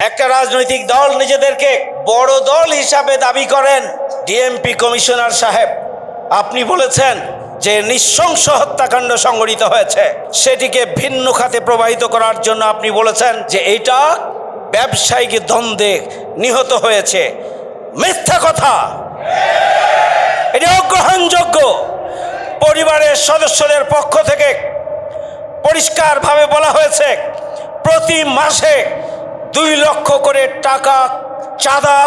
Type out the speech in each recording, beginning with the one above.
একটা রাজনৈতিক দল নিজেদেরকে বড় দল হিসাবে দাবি করেন ডিএমপি কমিশনার সাহেব। আপনি বলেছেন যে নৃশংস হত্যাকাণ্ড সংঘটিত হয়েছে। সেটিকে ভিন্ন খাতে প্রবাহিত করার জন্য আপনি বলেছেন যে এটা ব্যবসায়িক দ্বন্দ্বে নিহত হয়েছে। মিথ্যা কথা। এটা অগ্রহণযোগ্য। পরিবারের সদস্যদের পক্ষ থেকে পরিষ্কারভাবে বলা হয়েছে, প্রতি মাসে দুই লক্ষ করে টাকা চাঁদা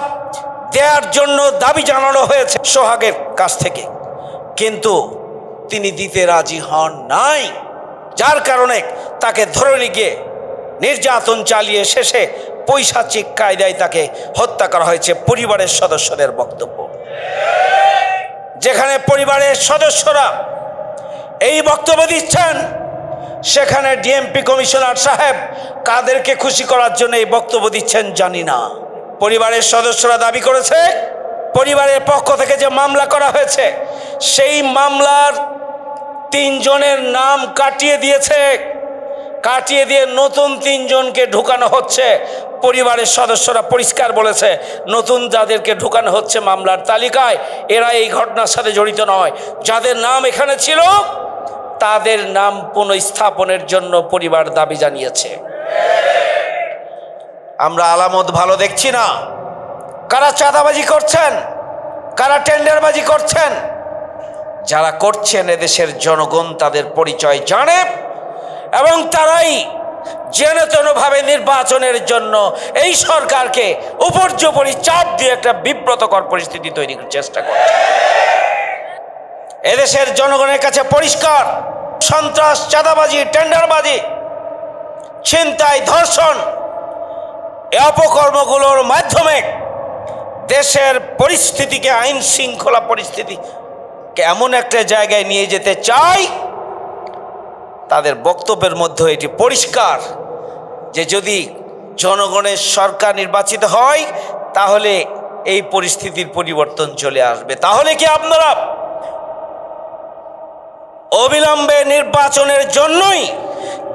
দেওয়ার জন্য দাবি জানানো হয়েছে সোহাগের কাছ থেকে। কিন্তু তিনি দিতে রাজি হন নাই, যার কারণে তাকে ধরে নিয়ে গিয়ে নির্যাতন চালিয়ে শেষে পৈশাচিক কায়দায় তাকে হত্যা করা হয়েছে পরিবারের সদস্যদের বক্তব্য। যেখানে পরিবারের সদস্যরা এই বক্তব্য দিচ্ছেন সেখানে ডিএমপি কমিশনার সাহেব কাদেরকে খুশি করার জন্য এই বক্তব্য দিচ্ছেন জানি না। পরিবারের সদস্যরা দাবি করেছে, পরিবারের পক্ষ থেকে যে মামলা করা হয়েছে, সেই মামলার তিনজনের নাম কাটিয়ে দিয়েছে। কাটিয়ে দিয়ে নতুন তিনজনকে ঢুকানো হচ্ছে। পরিবারের সদস্যরা পরিষ্কার বলেছে, নতুন যাদেরকে ঢুকানো হচ্ছে মামলার তালিকায়, এরা এই ঘটনার সাথে জড়িত নয়। যাদের নাম এখানে ছিল তাদের নাম পুনঃস্থাপনের জন্য পরিবার দাবি জানিয়েছে। আমরা আলামত ভালো দেখছি না। কারা চাঁদাবাজি করছেন? কারা টেন্ডারবাজি করছেন? যারা করছেন এদেশের জনগণ তাদের পরিচয় জানে এবং তারাই জেনে নির্বাচনের জন্য এই সরকারকে উপর্যপরি চাপ দিয়ে একটা বিব্রতকর পরিস্থিতি তৈরি করার চেষ্টা করছে। এদেশের জনগণের কাছে পরিষ্কার, সন্ত্রাস, চাঁদাবাজি, টেন্ডারবাজি, ছিনতাই, ধর্ষণ, এ অপকর্মগুলোর মাধ্যমে দেশের পরিস্থিতিকে, আইন শৃঙ্খলা পরিস্থিতিকে এমন একটা জায়গায় নিয়ে যেতে চাই, তাদের বক্তব্যের মধ্যে এটি পরিষ্কার যে যদি জনগণের সরকার নির্বাচিত হয়, তাহলে এই পরিস্থিতির পরিবর্তন চলে আসবে। তাহলে কি আপনারা অবিলম্বে নির্বাচনের জন্যই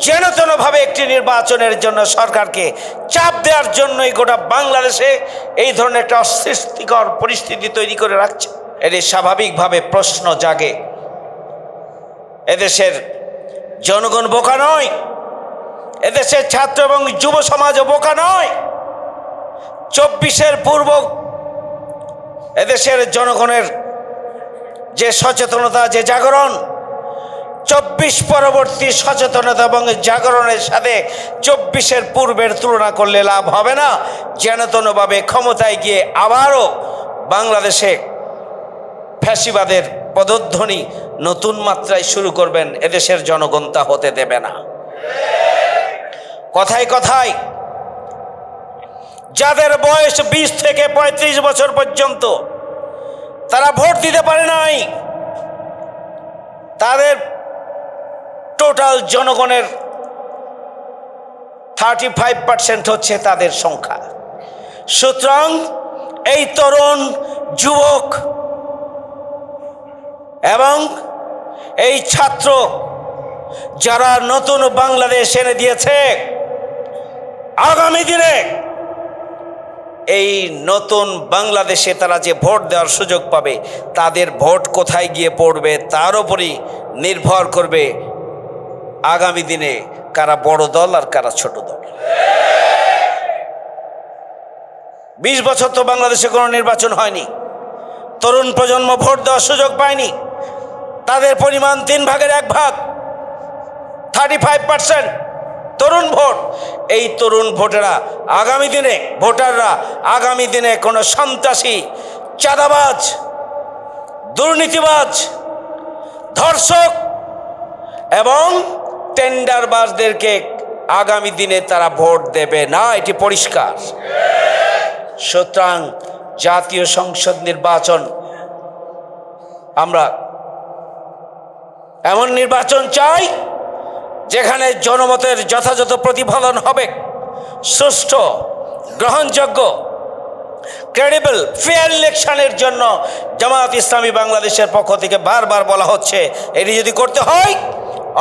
যেনতেনভাবে একটি নির্বাচনের জন্য সরকারকে চাপ দেওয়ার জন্যই গোটা বাংলাদেশে এই ধরনের একটা অস্বস্তিকর পরিস্থিতি তৈরি করে রাখছে। এটি স্বাভাবিকভাবে প্রশ্ন জাগে। এদেশের জনগণ বোকা নয়। এদেশের ছাত্র এবং যুব সমাজও বোকা নয়। চব্বিশের পূর্ব এদেশের জনগণের যে সচেতনতা, যে জাগরণ চব্বিশ পরবর্তী সচেতনতা এবং জাগরণের সাথে চব্বিশের পূর্বের তুলনা করলে লাভ হবে না। যেনতনভাবে ক্ষমতায় গিয়ে আবারও বাংলাদেশে ফ্যাসিবাদের পদধ্বনি নতুন মাত্রায় শুরু করবেন, এদেশের জনগণ তা হতে দেবে না। কথায় কথায়, যাদের বয়স বিশ থেকে পঁয়ত্রিশ বছর পর্যন্ত, তারা ভোট দিতে পারে নাই। তাদের টোটাল জনগণের থার্টি ফাইভ পার্সেন্ট হচ্ছে তাদের সংখ্যা। সুতরাং এই তরুণ, যুবক এবং এই ছাত্র যারা নতুন বাংলাদেশ এনে দিয়েছে, আগামী দিনে এই নতুন বাংলাদেশে তারা যে ভোট দেওয়ার সুযোগ পাবে, তাদের ভোট কোথায় গিয়ে পড়বে, তার উপরই নির্ভর করবে আগামী দিনে কারা বড় দল আর কারা ছোট দল। বিশ বছর তো বাংলাদেশে কোনো নির্বাচন হয়নি। তরুণ প্রজন্ম ভোট দেওয়ার সুযোগ পায়নি। তাদের পরিমাণ তিন ভাগের এক ভাগ। থার্টি ফাইভ পার্সেন্ট তরুণ ভোট। এই তরুণ ভোটেরা আগামী দিনে, ভোটাররা আগামী দিনে কোনো সন্ত্রাসী, চাঁদাবাজ, দুর্নীতিবাজ, ধর্ষক এবং টেন্ডারবাজদেরকে আগামী দিনে তারা ভোট দেবে না, এটি পরিষ্কার। সুতরাং জাতীয় সংসদ নির্বাচন, আমরা এমন নির্বাচন চাই যেখানে জনমতের যথাযথ প্রতিফলন হবে, সুষ্ঠু, গ্রহণযোগ্য ক্রেডিবল ফেয়ার ইলেকশনের জন্য জামায়াত ইসলামী বাংলাদেশের পক্ষ থেকে বারবার বলা হচ্ছে, এটি যদি করতে হয়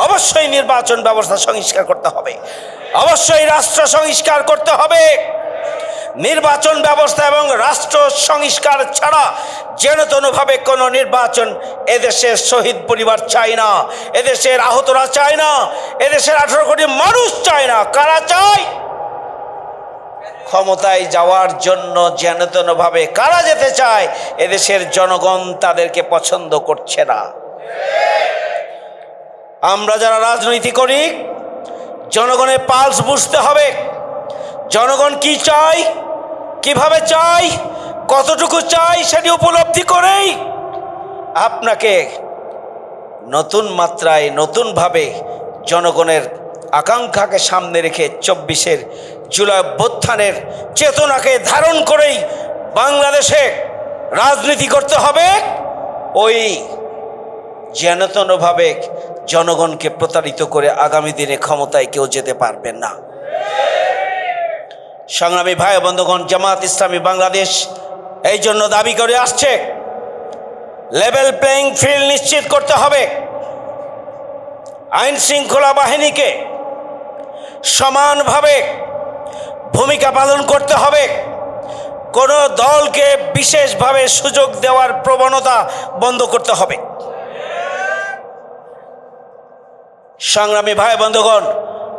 অবশ্যই নির্বাচন ব্যবস্থা সংস্কার করতে হবে। অবশ্যই রাষ্ট্র সংস্কার করতে হবে। নির্বাচন ব্যবস্থা এবং রাষ্ট্র সংস্কার ছাড়া যেন তেনভাবে কোনো নির্বাচন এদেশের শহীদ পরিবার চায় না, এদেশের আহতরা চায় না, এদেশের আঠারো কোটি মানুষ চায় না, কারা চায়? ক্ষমতায় যাওয়ার জন্য যেন তেনভাবে কারা যেতে চায়, এদেশের জনগণ তাদেরকে পছন্দ করছে না। আমরা যারা রাজনীতি করি জনগণের পালস বুঝতে হবে। জনগণ কি চাই কীভাবে চাই কতটুকু চাই সেটি উপলব্ধি করেই আপনাকে নতুন মাত্রায়, নতুনভাবে জনগণের আকাঙ্ক্ষাকে সামনে রেখে চব্বিশের জুলাই অভ্যুত্থানের চেতনাকে ধারণ করেই বাংলাদেশে রাজনীতি করতে হবে। ওই যেনতনভাবে জনগণকে প্রতারিত করে আগামী দিনে ক্ষমতায় কেউ যেতে পারবেন না। সংগ্রামী ভাই বন্ধুগণ, জামাত ইসলামী বাংলাদেশ এই জন্য দাবি করে আসছে, লেভেল প্লেইং ফিল্ড নিশ্চিত করতে হবে। আইন শৃঙ্খলা বাহিনীকে সমানভাবে ভূমিকা পালন করতে হবে। কোনো দলকে বিশেষভাবে সুযোগ দেওয়ার প্রবণতা বন্ধ করতে হবে। সংগ্রামী ভাই বন্ধুগণ,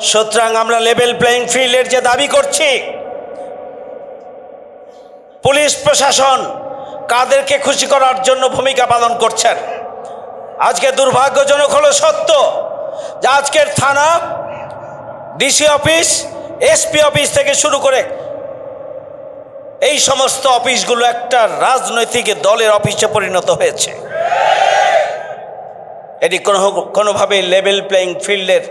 সুতরাং আমরা লেভেল প্লেইং ফিল্ডের যে দাবি করছি, পুলিশ প্রশাসন কাদেরকে খুশি করার জন্য ভূমিকা পালন করছেন। আজকে দুর্ভাগ্যজনক হলো সত্য যে আজকের থানা ডিসি অফিস, এসপি অফিস থেকে শুরু করে এই সমস্ত অফিসগুলো একটা রাজনৈতিক দলের অফিসে পরিণত হয়েছে। এটি কোনো কোনোভাবে লেভেল প্লেইং ফিল্ডের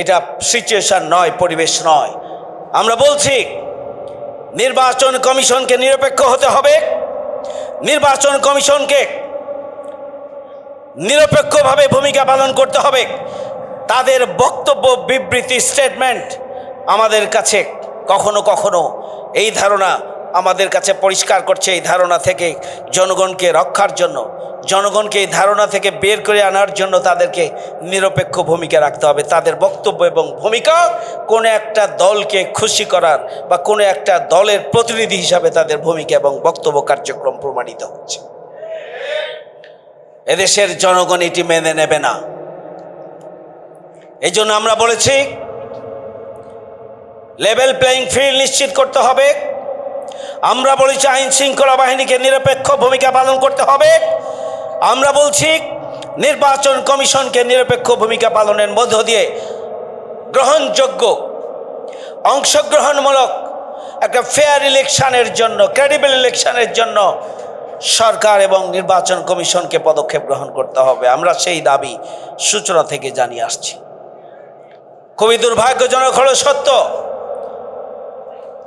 এটা সিচুয়েশন নয়, পরিবেশ নয়। আমরা বলছি, নির্বাচন কমিশনকে নিরপেক্ষ হতে হবে। নির্বাচন কমিশনকে নিরপেক্ষভাবে ভূমিকা পালন করতে হবে। তাদের বক্তব্য, বিবৃতি স্টেটমেন্ট আমাদের কাছে কখনো কখনো এই ধারণা আমাদের কাছে পরিষ্কার করছে এই ধারণা থেকে জনগণকে রক্ষার জন্য। জনগণকে এই ধারণা থেকে বের করে আনার জন্য তাদেরকে নিরপেক্ষ ভূমিকা রাখতে হবে। তাদের বক্তব্য এবং ভূমিকা কোনো একটা দলকে খুশি করার বা কোনো একটা দলের প্রতিনিধি হিসাবে তাদের ভূমিকা এবং বক্তব্য কার্যক্রম প্রমাণিত হচ্ছে। এদেশের জনগণ এটি মেনে নেবে না। এই জন্য আমরা বলেছি লেভেল প্লেইং ফিল্ড নিশ্চিত করতে হবে। আমরা বলেছি আইন শৃঙ্খলা বাহিনীকে নিরপেক্ষ ভূমিকা পালন করতে হবে। আমরা বলছি নির্বাচন কমিশনকে নিরপেক্ষ ভূমিকা পালনের মধ্য দিয়ে গ্রহণযোগ্য, অংশগ্রহণমূলক একটা ফেয়ার ইলেকশানের জন্য ক্রেডিবল ইলেকশানের জন্য সরকার এবং নির্বাচন কমিশনকে পদক্ষেপ গ্রহণ করতে হবে। আমরা সেই দাবি সূচনা থেকে জানিয়ে আসছি। খুবই দুর্ভাগ্যজনক হলো সত্য।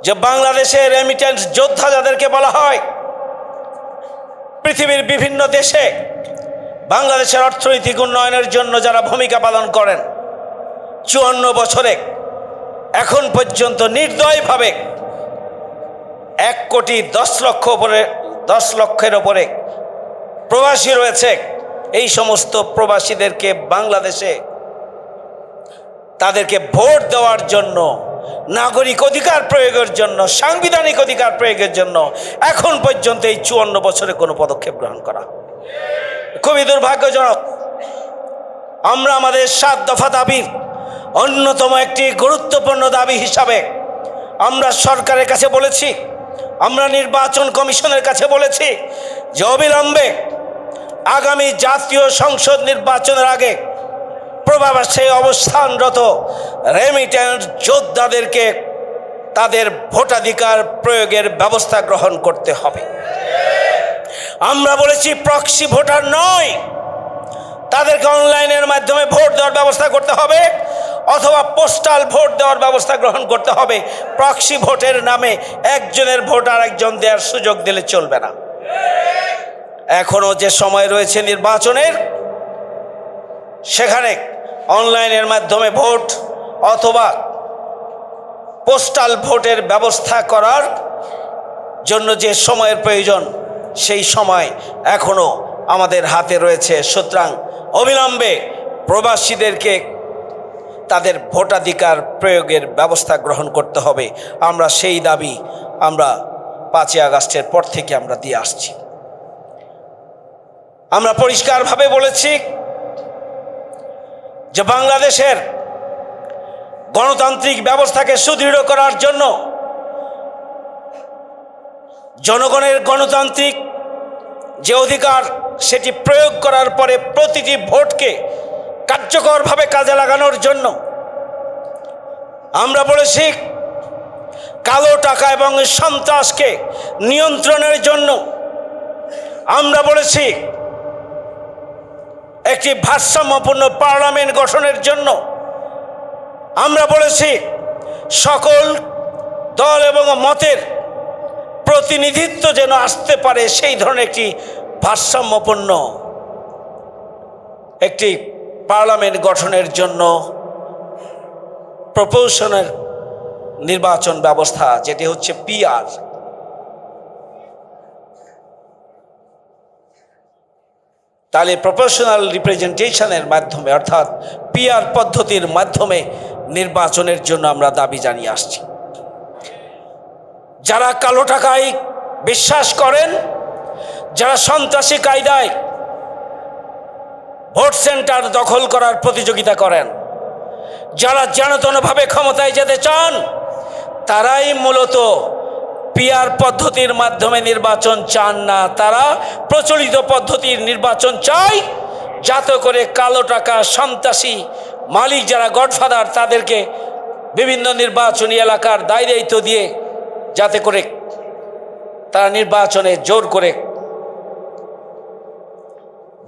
যে বাংলাদেশের রেমিটেন্স যোদ্ধা যাদেরকে বলা হয়, পৃথিবীর বিভিন্ন দেশে বাংলাদেশের অর্থনৈতিক উন্নয়নের জন্য যারা ভূমিকা পালন করেন, চুয়ান্ন বছরে এখন পর্যন্ত নির্দয়ভাবে এক কোটি দশ লক্ষ উপরে, দশ লক্ষের ওপরে প্রবাসী রয়েছে। এই সমস্ত প্রবাসীদেরকে বাংলাদেশে তাদেরকে ভোট দেওয়ার জন্য নাগরিক অধিকার প্রয়োগের জন্য, সাংবিধানিক অধিকার প্রয়োগের জন্য এখন পর্যন্ত এই চুয়ান্ন বছরে কোনো পদক্ষেপ গ্রহণ করা। খুবই দুর্ভাগ্যজনক। আমরা আমাদের সাত দফা দাবির অন্যতম একটি গুরুত্বপূর্ণ দাবি হিসাবে আমরা সরকারের কাছে বলেছি, আমরা নির্বাচন কমিশনের কাছে বলেছি যে অবিলম্বে আগামী জাতীয় সংসদ নির্বাচনের আগে প্রবাসে অবস্থানরত রেমিটেন্স যোদ্ধাদেরকে তাদের ভোটাধিকার প্রয়োগের ব্যবস্থা গ্রহণ করতে হবে। আমরা বলেছি প্রক্সি ভোটার নয়। তাদেরকে অনলাইনের মাধ্যমে ভোট দেওয়ার ব্যবস্থা করতে হবে অথবা পোস্টাল ভোট দেওয়ার ব্যবস্থা গ্রহণ করতে হবে। প্রক্সি ভোটের নামে একজনের ভোট আর একজন দেওয়ার সুযোগ দিলে চলবে না। এখনও যে সময় রয়েছে নির্বাচনের, সেখানে অনলাইনের মাধ্যমে ভোট অথবা পোস্টাল ভোটের ব্যবস্থা করার জন্য যে সময়ের প্রয়োজন, সেই সময় এখনও আমাদের হাতে রয়েছে। সুতরাং অবিলম্বে প্রবাসীদেরকে তাদের ভোটাধিকার প্রয়োগের ব্যবস্থা গ্রহণ করতে হবে। আমরা সেই দাবি আমরা পাঁচই আগস্টের পর থেকে আমরা দিয়ে আসছি। আমরা পরিষ্কারভাবে বলেছি যে বাংলাদেশের গণতান্ত্রিক ব্যবস্থাকে সুদৃঢ় করার জন্য জনগণের গণতান্ত্রিক যে অধিকার সেটি প্রয়োগ করার পরে প্রতিটি ভোটকে কার্যকরভাবে কাজে লাগানোর জন্য আমরা বলেছি, কালো টাকা এবং সন্ত্রাসকে নিয়ন্ত্রণের জন্য আমরা বলেছি একটি ভারসাম্যপূর্ণ পার্লামেন্ট গঠনের জন্য আমরা বলেছি সকল দল এবং মতের প্রতিনিধিত্ব যেন আসতে পারে সেই ধরনের একটি ভারসাম্যপূর্ণ একটি পার্লামেন্ট গঠনের জন্য প্রপোশনের নির্বাচন ব্যবস্থা, যেটি হচ্ছে পিআর। তাহলে প্রফেশনাল রিপ্রেজেন্টেশনের মাধ্যমে, অর্থাৎ পিআর পদ্ধতির মাধ্যমে নির্বাচনের জন্য আমরা দাবি জানিয়ে আসছি। যারা কালো টাকায় বিশ্বাস করেন, যারা সন্ত্রাসী কায়দায় ভোট সেন্টার দখল করার প্রতিযোগিতা করেন, যারা জানতনভাবে ক্ষমতায় যেতে চান, তারাই মূলত পিআর পদ্ধতির মাধ্যমে নির্বাচন চান না তারা। প্রচলিত পদ্ধতির নির্বাচন চায় যাতে করে কালো টাকা সন্ত্রাসী মালিক যারা গডফাদার তাদেরকে বিভিন্ন নির্বাচনী এলাকার দায় দায়িত্ব দিয়ে যাতে করে তারা নির্বাচনে জোর করে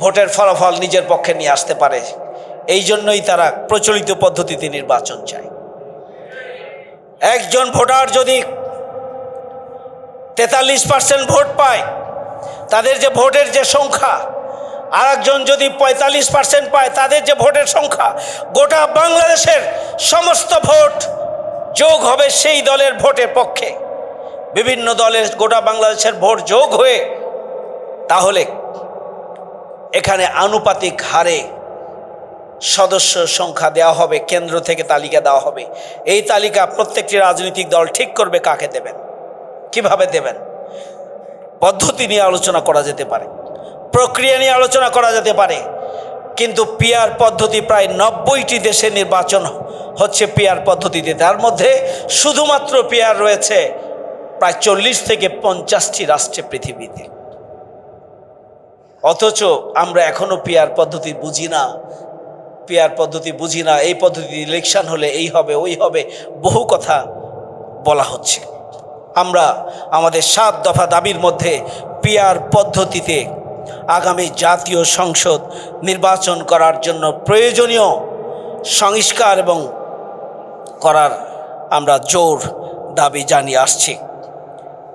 ভোটের ফলাফল নিজের পক্ষে নিয়ে আসতে পারে। এই জন্যই তারা প্রচলিত পদ্ধতিতে নির্বাচন চায়। একজন ভোটার যদি তেতাল্লিশ পার্সেন্ট ভোট পায়, তাদের যে ভোটের যে সংখ্যা আর একজন যদি পঁয়তাল্লিশ পার্সেন্ট পায়, তাদের যে ভোটের সংখ্যা, গোটা বাংলাদেশের সমস্ত ভোট যোগ হবে সেই দলের ভোটের পক্ষে। বিভিন্ন দলের গোটা বাংলাদেশের ভোট যোগ হয়ে, তাহলে এখানে আনুপাতিক হারে সদস্য সংখ্যা দেওয়া হবে, কেন্দ্র থেকে তালিকা দেওয়া হবে। এই তালিকা প্রত্যেকটি রাজনৈতিক দল ঠিক করবে, কাকে দেবেন? কীভাবে দেবেন? পদ্ধতি নিয়ে আলোচনা করা যেতে পারে, প্রক্রিয়া নিয়ে আলোচনা করা যেতে পারে, কিন্তু পিয়ার পদ্ধতি প্রায় নব্বইটি দেশে নির্বাচন হচ্ছে পিয়ার পদ্ধতিতে। তার মধ্যে শুধুমাত্র পিয়ার রয়েছে প্রায় চল্লিশ থেকে পঞ্চাশটি রাষ্ট্রে পৃথিবীতে। অথচ আমরা এখনও পিয়ার পদ্ধতি বুঝি না পিয়ার পদ্ধতি বুঝি না, এই পদ্ধতি ইলেকশন হলে এই হবে, ওই হবে, বহু কথা বলা হচ্ছে। আমরা আমাদের সাত দফা দাবির মধ্যে পিয়ার পদ্ধতিতে আগামী জাতীয় সংসদ নির্বাচন করার জন্য প্রয়োজনীয় সংস্কার এবং করার আমরা জোর দাবি জানিয়ে আসছি।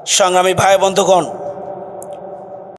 সংগ্রামী ভাই বন্ধুগণ